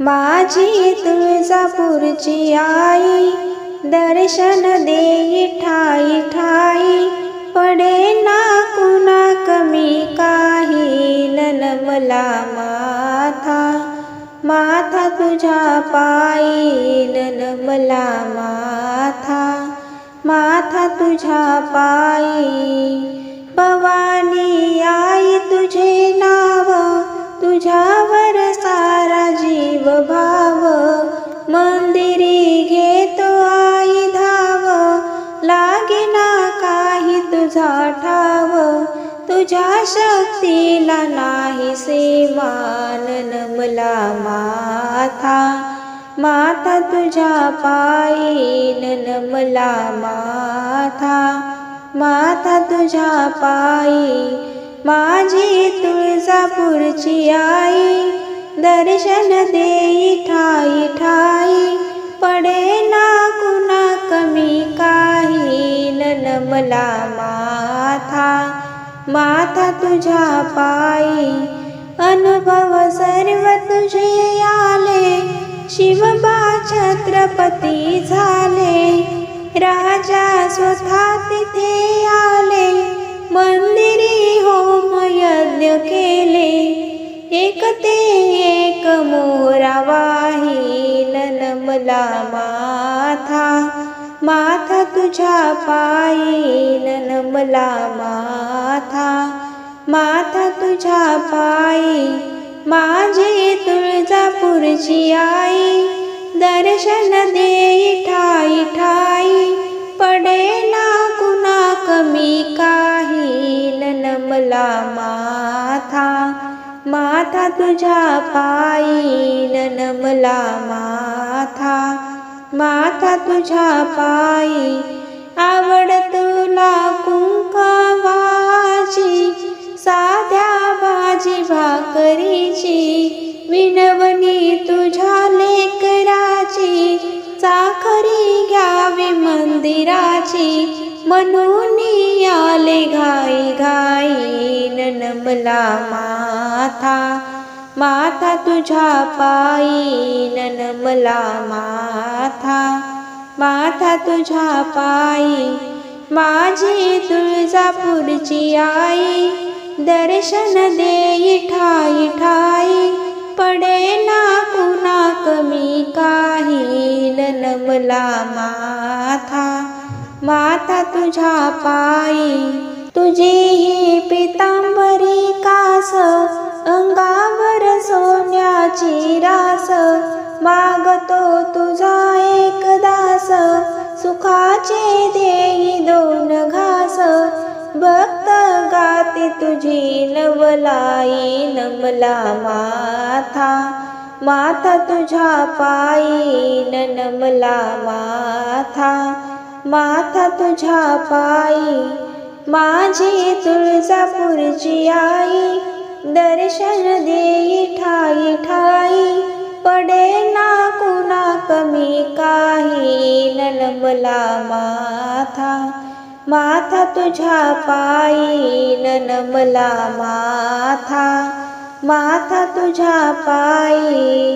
माझी तुळजापूरची आई दर्शन देई ठाई ठाई पडे ना कुणा कमी काही नन मला माथा माथा तुझ्या पायी नन मला माथा माथा तुझ्या पायी. भवानी आई तुझे नाव तुझ्या भाव मंदिरी घेतो आई धाव. लागे ना काही तुझा ठाव तुझ्या शक्तीला नाही सेवानन मला माथा. माथा तुझ्या पायी मला माथा. माथा तुझ्या पायी माझी तुळजापूरची आ दर्शन देई ठाई ठाई पडे ना कुणा कमी काही नन मला माथा माथा तुझ्या पायी अनुभव सर्व तुझे आले शिवबा छत्रपती झाले राजा स्वतः तिथे आले मंदिरी नन माथा माथा तुझ्या पायी नमला माथा. माथा तुझ्या पायी माझी तुळजापूरची आई. दर्शन देई ठाई ठाई पडे ना कुणा कमी काही नन माथा. माथा तुझ्या पायी नमला मा माथा माथा तुझ्या पायी आवड तुला कुंकवाची साध्या भाजी भाकरीची विनवणी तुझ्या लेकराची चाकरी घ्यावी मंदिराची म्हणून आले घाई घाई नन मला माथा. माथा तुझ्या पायी नन मला माथा. माथा तुझ्या पायी माझी तुळजापूरची आई. दर्शन देई ठाई ठाई. पडे ना कुणा कमी काही नन मला माथा. माथा तुझ्या पायी तुझी ही पितांबरी का तुझी नवलाई नमला माथा माथा तुझा पायी नमला माथा माथा तुझा पायी माझी तुळजापूरची आई दर्शन देई ठाई ठाई पडे ना कुणा कमी काही नन मला माथा. माथा तुझ्या पायी नन माथा. माथा तुझ्या पायी